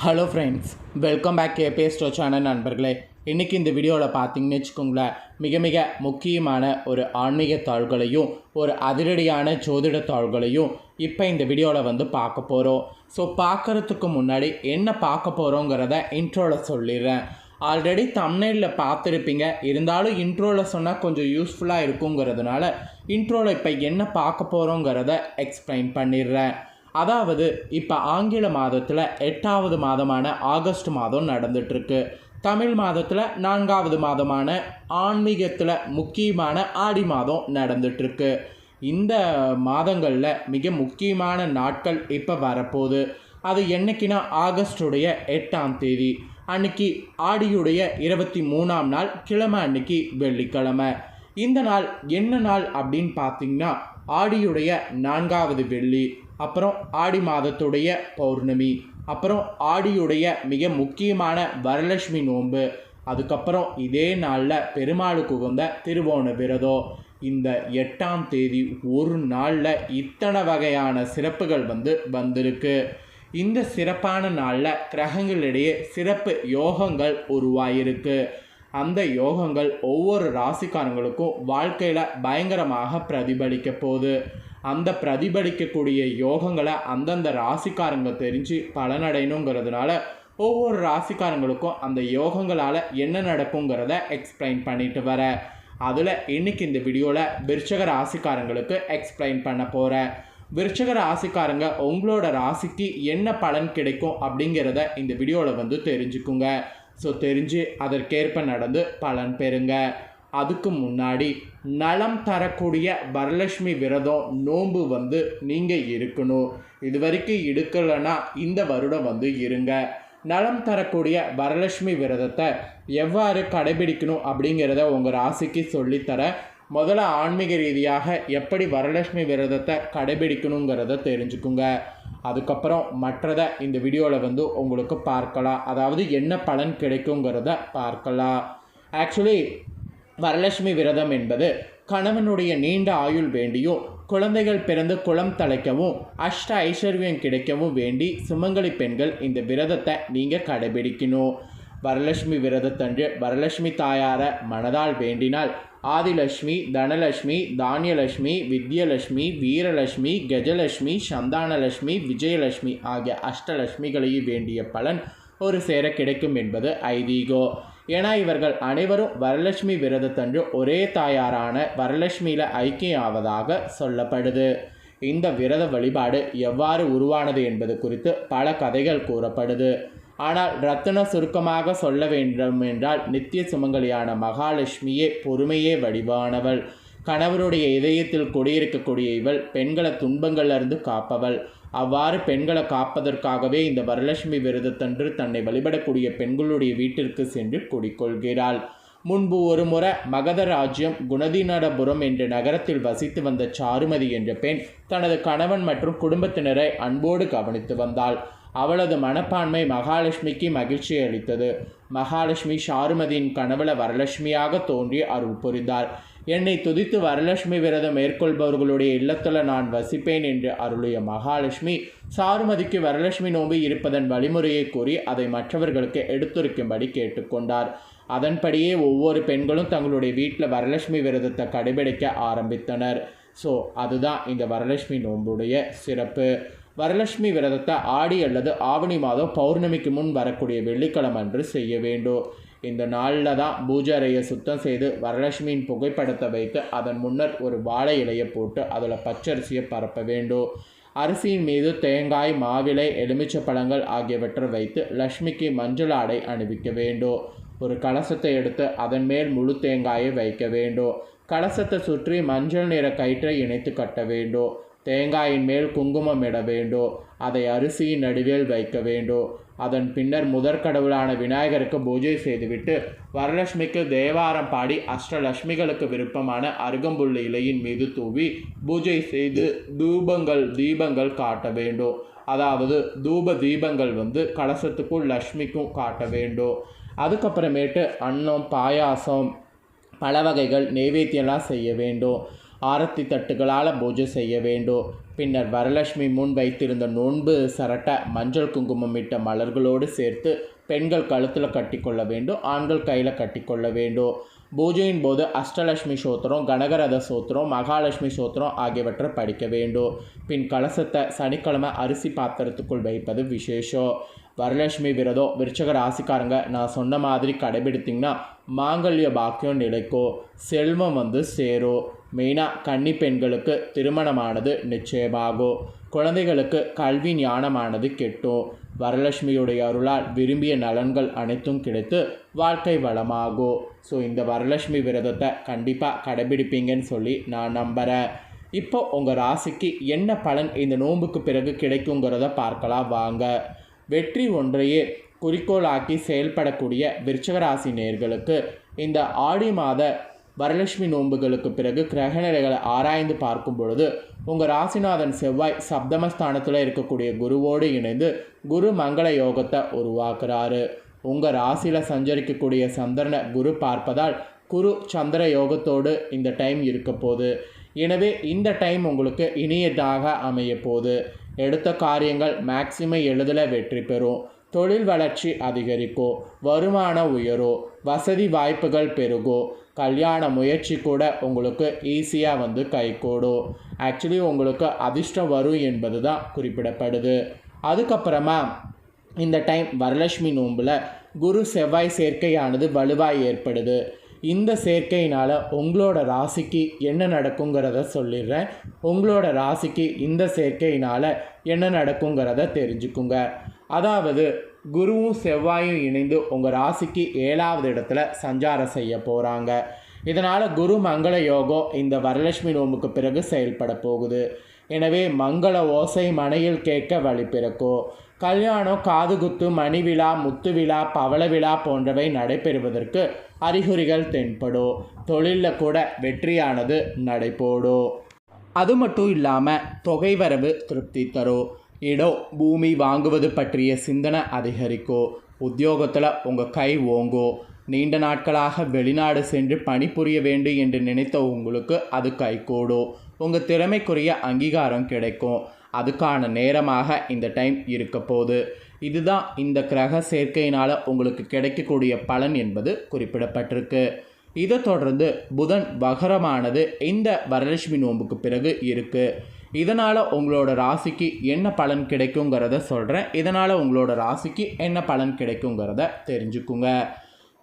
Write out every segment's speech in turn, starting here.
Hello friends welcome back கே ஸ்டோ channel நண்பர்களே. இன்றைக்கி இந்த வீடியோவில் பார்த்தீங்கன்னு வச்சுக்கோங்களேன் மிக மிக முக்கியமான ஒரு ஆன்மீக தாள்களையும் ஒரு அதிரடியான ஜோதிட தாள்களையும் இப்போ இந்த வீடியோவில் வந்து பார்க்க போகிறோம் ஸோ பார்க்குறதுக்கு முன்னாடி என்ன பார்க்க போகிறோங்கிறத இன்ட்ரோவில் சொல்லிடுறேன். ஆல்ரெடி தமிழில் பார்த்துருப்பீங்க. இருந்தாலும் இன்ட்ரோவில் சொன்னால் கொஞ்சம் யூஸ்ஃபுல்லாக இருக்குங்கிறதுனால இன்ட்ரோவில் இப்போ என்ன பார்க்க போகிறோங்கிறத எக்ஸ்பிளைன் பண்ணிடுறேன். அதாவது இப்போ ஆங்கில மாதத்தில் எட்டாவது மாதமான ஆகஸ்ட் மாதம் நடந்துட்டுருக்கு தமிழ் மாதத்தில் நான்காவது மாதமான ஆன்மீகத்தில் முக்கியமான ஆடி மாதம் நடந்துட்டுருக்கு இந்த மாதங்களில் மிக முக்கியமான நாட்கள் இப்போ வரப்போகுது. அது என்னைக்குன்னா ஆகஸ்டுடைய எட்டாம் தேதி. அன்னைக்கு ஆடியுடைய இருபத்தி மூணாம் நாள் கிழமை அன்னைக்கு வெள்ளிக்கிழமை. இந்த நாள் என்ன நாள் அப்படின்னு பார்த்தீங்கன்னா ஆடியுடைய நான்காவது வெள்ளி. அப்புறம் ஆடி மாதத்துடைய பௌர்ணமி அப்புறம் ஆடியுடைய மிக முக்கியமான வரலட்சுமி நோன்பு அதுக்கப்புறம் இதே நாளில் பெருமாளுக்கு உகந்த திருவோண விரதம். இந்த எட்டாம் தேதி ஒரு நாளில் இத்தனை வகையான சிறப்புகள் வந்து வந்திருக்கு. இந்த சிறப்பான நாளில் கிரகங்களிடையே சிறப்பு யோகங்கள் உருவாயிருக்கு. அந்த யோகங்கள் ஒவ்வொரு ராசிக்காரங்களுக்கும் வாழ்க்கையில் பயங்கரமாக பிரதிபலிக்க போகுது. அந்த பிரதிபலிக்கக்கூடிய யோகங்களை அந்தந்த ராசிக்காரங்க தெரிஞ்சு பலனடையணுங்கிறதுனால ஒவ்வொரு ராசிக்காரங்களுக்கும் அந்த யோகங்களால் என்ன நடக்குங்கிறத எக்ஸ்பிளைன் பண்ணிட்டு வர. அதில் இன்னைக்கு இந்த வீடியோவில் விருச்சக ராசிக்காரங்களுக்கு எக்ஸ்பிளைன் பண்ண போகிறேன் விருச்சக ராசிக்காரங்க உங்களோட ராசிக்கு என்ன பலன் கிடைக்கும் அப்படிங்கிறத இந்த வீடியோவில் வந்து தெரிஞ்சுக்குங்க. ஸோ தெரிஞ்சு அதற்கேற்ப நடந்து பலன் பெறுங்க. அதுக்கு முன்னாடி நலம் தரக்கூடிய வரலட்சுமி விரதம் நோன்பு வந்து நீங்கள் இருக்கணும். இது வரைக்கும் எடுக்கலைன்னா இந்த வருடம் வந்து இருங்க. நலம் தரக்கூடிய வரலட்சுமி விரதத்தை எவ்வாறு கடைபிடிக்கணும் அப்படிங்கிறத உங்கள் ராசிக்கு சொல்லித்தர முதல்ல ஆன்மீக ரீதியாக எப்படி வரலட்சுமி விரதத்தை கடைபிடிக்கணுங்கிறத தெரிஞ்சுக்குங்க. அதுக்கப்புறம் மற்றதை இந்த வீடியோவில் வந்து உங்களுக்கு பார்க்கலாம். அதாவது என்ன பலன் கிடைக்குங்கிறத பார்க்கலாம். ஆக்சுவலி வரலட்சுமி விரதம் என்பது கணவனுடைய நீண்ட ஆயுள் வேண்டியும் குழந்தைகள் பிறந்து குளம் தலைக்கவும் அஷ்ட ஐஸ்வர்யம் கிடைக்கவும் வேண்டி சுமங்கலி பெண்கள் இந்த விரதத்தை நீங்கள் கடைபிடிக்கணும். வரலட்சுமி விரதத்தன்று வரலட்சுமி தாயார மனதால் வேண்டினால் ஆதிலட்சுமி தனலட்சுமி தானியலட்சுமி வித்யலட்சுமி வீரலட்சுமி கஜலட்சுமி சந்தானலட்சுமி விஜயலட்சுமி ஆகிய அஷ்டலட்சுமிகளையும் வேண்டிய பலன் ஒரு சேர கிடைக்கும் என்பது ஐதீகோ. ஏன்னா இவர்கள் அனைவரும் வரலட்சுமி விரதத்தன்று ஒரே தாயாரான வரலட்சுமியில் ஐக்கியம் ஆவதாக சொல்லப்படுது. இந்த விரத வழிபாடு எவ்வாறு உருவானது என்பது குறித்து பல கதைகள் கூறப்படுது. ஆனால் ரத்தின சுருக்கமாக சொல்ல வேண்டும் என்றால் நித்திய சுமங்கலியான மகாலட்சுமியே பொறுமையே வடிவானவள். கணவருடைய இதயத்தில் குடியிருக்கக்கூடிய இவள் பெண்களை துன்பங்களிலிருந்து காப்பவள். அவ்வாறு பெண்களை காப்பதற்காகவே இந்த வரலட்சுமி விரதத்தன்று தன்னை வழிபடக்கூடிய பெண்களுடைய வீட்டிற்கு சென்று குடிக்கொள்கிறாள் முன்பு ஒரு முறை மகத ராஜ்யம் குணதிநடபுரம் என்ற நகரத்தில் வசித்து வந்த சாருமதி என்ற பெண் தனது கணவன் மற்றும் குடும்பத்தினரை அன்போடு கவனித்து வந்தாள். அவளது மனப்பான்மை மகாலட்சுமிக்கு மகிழ்ச்சி அளித்தது. மகாலட்சுமி சாருமதியின் கனவுல வரலட்சுமியாக தோன்றி அருள் புரிந்தார். என்னை துதித்து வரலட்சுமி விரதம் மேற்கொள்பவர்களுடைய இல்லத்தில் நான் வசிப்பேன் என்று அருளிய மகாலட்சுமி சாருமதிக்கு வரலட்சுமி நோம்பு இருப்பதன் வழிமுறையை கூறி அதை மற்றவர்களுக்கு எடுத்துரைக்கும்படி கேட்டுக்கொண்டார். அதன்படியே ஒவ்வொரு பெண்களும் தங்களுடைய வீட்டில் வரலட்சுமி விரதத்தை கடைபிடிக்க ஆரம்பித்தனர். ஸோ அதுதான் இந்த வரலட்சுமி நோம்புடைய சிறப்பு. வரலட்சுமி விரதத்தை ஆடி அல்லது ஆவணி மாதம் பௌர்ணமிக்கு முன் வரக்கூடிய வெள்ளிக்கிழமை அன்று செய்ய வேண்டும். இந்த நாளில் தான் பூஜை அறையை சுத்தம் செய்து வரலட்சுமியின் புகைப்படத்தை வைத்து அதன் முன்னர் ஒரு வாழை இலையை போட்டு அதில் பச்சரிசியை பரப்ப வேண்டும். அரிசியின் மீது தேங்காய் மாவிலை எலுமிச்சை பழங்கள் ஆகியவற்றை வைத்து லக்ஷ்மிக்கு மஞ்சள் ஆடை அணிவிக்க வேண்டும். ஒரு கலசத்தை எடுத்து அதன் மேல் முழு தேங்காயை வைக்க வேண்டும். கலசத்தை சுற்றி மஞ்சள் நிற கயிற்றை இணைத்து கட்ட வேண்டும். தேங்காயின் மேல் குங்குமம் இட வேண்டும். அதை அரிசியின் நடுவில் வைக்க வேண்டும். அதன் பின்னர் முதற்கடவுளான விநாயகருக்கு பூஜை செய்துவிட்டு வரலட்சுமிக்கு தேவாரம் பாடி அஷ்டலட்சுமிகளுக்கு விருப்பமான அருகம்புல் இலையின் மீது தூவி பூஜை செய்து தூபங்கள் தீபங்கள் காட்ட வேண்டும். அதாவது தூப தீபங்கள் வந்து கலசத்துக்கும் லக்ஷ்மிக்கும் காட்ட வேண்டும். அதுக்கப்புறமேட்டு அன்னம் பாயாசம் பல வகைகள் நெய்வேத்தியம்லாம் செய்ய வேண்டும். ஆரத்தி தட்டுகளால் பூஜை செய்ய வேண்டும். பின்னர் வரலட்சுமி முன் வைத்திருந்த நோன்பு சரட்டை மஞ்சள் குங்குமம் இட்ட மலர்களோடு சேர்த்து பெண்கள் கழுத்தில் கட்டிக்கொள்ள வேண்டும் ஆண்கள் கையில் கட்டிக்கொள்ள வேண்டும். பூஜையின் போது அஷ்டலட்சுமி சோத்திரம் கனகரத சோத்திரம் மகாலட்சுமி சோத்திரம் ஆகியவற்றை படிக்க வேண்டும். பின் கலசத்தை சனிக்கிழமை அரிசி பாத்திரத்துக்குள் வைப்பது விசேஷம். வரலட்சுமி விரதம் விருச்சக ராசிக்காரங்க நான் சொன்ன மாதிரி கடைபிடித்திங்கன்னா மாங்கல்ய பாக்கியம் நிலைக்கும். செல்வம் வந்து சேரும். மெயினாக கன்னி பெண்களுக்கு திருமணமானது நிச்சயமாகும் குழந்தைகளுக்கு கல்வி ஞானமானது கெட்டும் வரலட்சுமியுடைய அருளால் விரும்பிய நலன்கள் அனைத்தும் கிடைத்து வாழ்க்கை வளமாகும் ஸோ இந்த வரலட்சுமி விரதத்தை கண்டிப்பாக கடைபிடிப்பீங்கன்னு சொல்லி நான் நம்புகிறேன் இப்போ உங்கள் ராசிக்கு என்ன பலன் இந்த நோன்புக்கு பிறகு கிடைக்குங்கிறத பார்க்கலாம் வாங்க. வெற்றி ஒன்றையே குறிக்கோளாக்கி செயல்படக்கூடிய விருச்சகராசி நேர்களுக்கு இந்த ஆடி மாத வரலட்சுமி நோன்புகளுக்கு பிறகு கிரகநிலைகளை ஆராய்ந்து பார்க்கும் பொழுது உங்கள் ராசிநாதன் செவ்வாய் சப்தமஸ்தானத்தில் இருக்கக்கூடிய குருவோடு இணைந்து குரு மங்கள யோகத்தை உருவாக்குறாரு. உங்கள் ராசியில் சஞ்சரிக்கக்கூடிய சந்திரனை குரு பார்ப்பதால் குரு சந்திர யோகத்தோடு இந்த டைம் இருக்க போகுது. எனவே இந்த டைம் உங்களுக்கு இனியதாக அமைய போகுது. எடுத்த காரியங்கள் மேக்சிமம் எளிதில் வெற்றி பெறும். தொழில் வளர்ச்சி அதிகரிக்கோ வருமானம் உயரோ வசதி வாய்ப்புகள் பெருகோ கல்யாண முயற்சி கூட உங்களுக்கு ஈஸியாக வந்து கைகூடும் ஆக்சுவலி உங்களுக்கு அதிர்ஷ்டம் வரும் என்பது தான் குறிப்பிடப்படுது. அதுக்கப்புறமா இந்த டைம் வரலட்சுமி நோம்பில் குரு செவ்வாய் சேர்க்கையானது வலுவாக ஏற்படுது. இந்த சேர்க்கையினால் உங்களோட ராசிக்கு என்ன நடக்குங்கிறத சொல்லிடுறேன். உங்களோட ராசிக்கு இந்த சேர்க்கையினால் என்ன நடக்குங்கிறத தெரிஞ்சுக்குங்க. அதாவது குருவும் செவ்வாயும் இணைந்து உங்கள் ராசிக்கு ஏழாவது இடத்துல சஞ்சாரம் செய்ய போகிறாங்க இதனால் குரு மங்கள யோகம் இந்த வரலட்சுமி நோம்புக்கு பிறகு செயல்பட போகுது. எனவே மங்கள ஓசை மனையில் கேட்க வழி பிறக்கும். கல்யாணம் காதுகுத்து மணி விழா முத்து விழா பவள விழா போன்றவை நடைபெறுவதற்கு அறிகுறிகள் தென்படும். தொழிலில் கூட வெற்றியானது நடைபோடும். அது மட்டும் இல்லாமல் தொகை வரவு திருப்தி தரும். இடம் பூமி வாங்குவது பற்றிய சிந்தனை அதிகரிக்கும் உத்தியோகத்தில் உங்கள் கை ஓங்கும் நீண்ட நாட்களாக வெளிநாடு சென்று பணிபுரிய வேண்டும் என்று நினைத்த உங்களுக்கு அது கைகூடும் உங்கள் திறமைக்குரிய அங்கீகாரம் கிடைக்கும் அதுக்கான நேரமாக இந்த டைம் இருக்க போகுது இதுதான் இந்த கிரக சேர்க்கையினால் உங்களுக்கு கிடைக்கக்கூடிய பலன் என்பது குறிப்பிடப்பட்டிருக்கு இதை தொடர்ந்து புதன் வகரமானது இந்த வரலட்சுமி நோன்புக்கு பிறகு இருக்குது இதனால் உங்களோட ராசிக்கு என்ன பலன் கிடைக்குங்கிறத சொல்கிறேன் இதனால் உங்களோட ராசிக்கு என்ன பலன் கிடைக்குங்கிறத தெரிஞ்சுக்குங்க.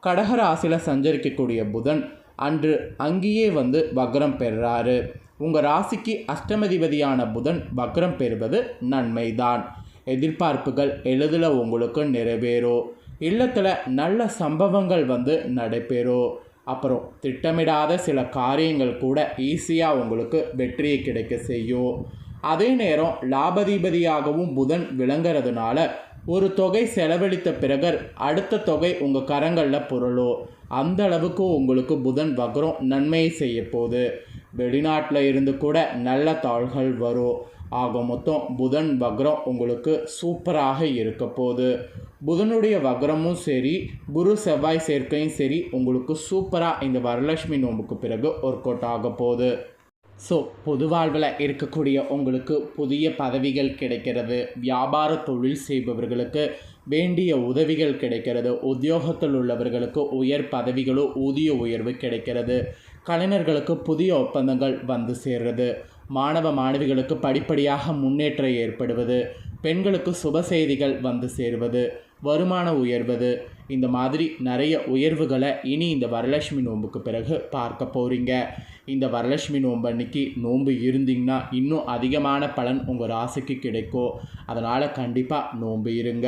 கடக ராசியில் சஞ்சரிக்கக்கூடிய புதன் அன்று அங்கேயே வந்து வக்ரம் பெறுறாரு உங்கள் ராசிக்கு அஷ்டமதிபதியான புதன் வக்ரம் பெறுவது நன்மைதான். எதிர்பார்ப்புகள் எளிதில் உங்களுக்கு நிறைவேறும். இல்லத்தில் நல்ல சம்பவங்கள் வந்து நடைபெறும். அப்புறம் திட்டமிடாத சில காரியங்கள் கூட ஈஸியாக உங்களுக்கு வெற்றியை கிடைக்க செய்யும். அதே நேரம் லாபதிபதியாகவும் புதன் விளங்குறதுனால ஒரு தொகை செலவழித்த பிறகு அடுத்த தொகை உங்கள் கரங்களில் புரளும். அந்த அளவுக்கு உங்களுக்கு புதன் வக்ரம் நன்மையை செய்ய போகுது. வெளிநாட்டில் இருந்து கூட நல்ல தாள்கள் வரும். ஆக மொத்தம் புதன் வக்ரம் உங்களுக்கு சூப்பராக இருக்க போகுது. புதனுடைய வக்ரமும் சரி குரு செவ்வாய் சேர்க்கையும் சரி உங்களுக்கு சூப்பராக இந்த வரலட்சுமி நோம்புக்கு பிறகு ஒர்க் அவுட் ஆக போகுது. ஸோ பொது வாழ்வில் இருக்கக்கூடிய உங்களுக்கு புதிய பதவிகள் கிடைக்கிறது. வியாபார தொழில் செய்பவர்களுக்கு வேண்டிய உதவிகள் கிடைக்கிறது. உத்தியோகத்தில் உள்ளவர்களுக்கு உயர் பதவிகளோ ஊதிய உயர்வு கிடைக்கிறது. கலைஞர்களுக்கு புதிய ஒப்பந்தங்கள் வந்து சேர்றது. மாணவ மாணவிகளுக்கு படிப்படியாக முன்னேற்றம் ஏற்படுவது. பெண்களுக்கு சுப செய்திகள் வந்து சேருவது வருமான உயர்வது. இந்த மாதிரி நிறைய உயர்வுகளை இனி இந்த வரலட்சுமி நோன்புக்கு பிறகு பார்க்க போகிறீங்க இந்த வரலட்சுமி நோன்பு அன்னைக்கு நோன்பு இருந்தீங்கன்னா இன்னும் அதிகமான பலன் உங்கள் ராசிக்கு கிடைக்கும். அதனால் கண்டிப்பாக நோன்பு இருங்க.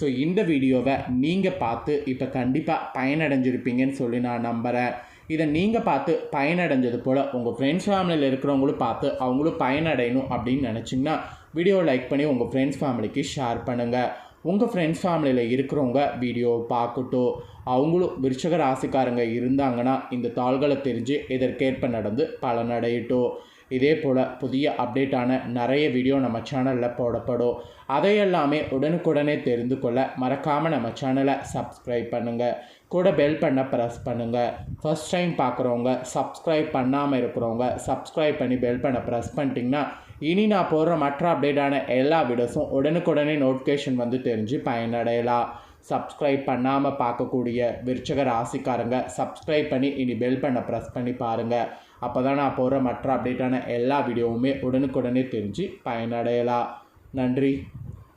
ஸோ இந்த வீடியோவை நீங்கள் பார்த்து இப்போ கண்டிப்பாக பயனடைஞ்சிருப்பீங்கன்னு சொல்லி நான் நம்புகிறேன் இதை நீங்கள் பார்த்து பயனடைஞ்சது போல் உங்கள் ஃப்ரெண்ட்ஸ் ஃபேமிலியில் இருக்கிறவங்களும் பார்த்து அவங்களும் பயனடையணும் அப்படின்னு நினச்சிங்கன்னா வீடியோ லைக் பண்ணி உங்கள் ஃப்ரெண்ட்ஸ் ஃபேமிலிக்கு ஷேர் பண்ணுங்கள் உங்கள் ஃப்ரெண்ட்ஸ் ஃபேமிலியில் இருக்கிறவங்க வீடியோ பார்க்கட்டும். அவங்களும் விருச்சக ராசிக்காரங்க இருந்தாங்கன்னா இந்த தாள்களை தெரிஞ்சு இதற்கேற்ப நடந்து பலனடையட்டும். இதே போல் புதிய அப்டேட்டான நிறைய வீடியோ நம்ம சேனலில் போடப்படும். அதையெல்லாமே உடனுக்குடனே தெரிந்து கொள்ள மறக்காமல் நம்ம சேனலை சப்ஸ்கிரைப் பண்ணுங்கள் கூட பெல் பண்ண ப்ரெஸ் பண்ணுங்கள் ஃபஸ்ட் டைம் பார்க்குறவங்க சப்ஸ்கிரைப் பண்ணாமல் இருக்கிறவங்க சப்ஸ்கிரைப் பண்ணி பெல் பண்ண ப்ரெஸ் பண்ணிட்டிங்கன்னா இனி நான் போடுற மற்ற அப்டேட்டான எல்லா வீடியோஸும் உடனுக்குடனே நோட்டிஃபிகேஷன் வந்து தெரிஞ்சு பயனடையலாம். சப்ஸ்கிரைப் பண்ணாமல் பார்க்கக்கூடிய விருச்சக ராசிக்காரங்க சப்ஸ்கிரைப் பண்ணி இனி பெல் பண்ண ப்ரெஸ் பண்ணி பாருங்கள் அப்போ தான் நான் போகிற மற்ற அப்டேட்டான எல்லா வீடியோவுமே உடனுக்குடனே தெரிஞ்சு பயனடையலாம். நன்றி.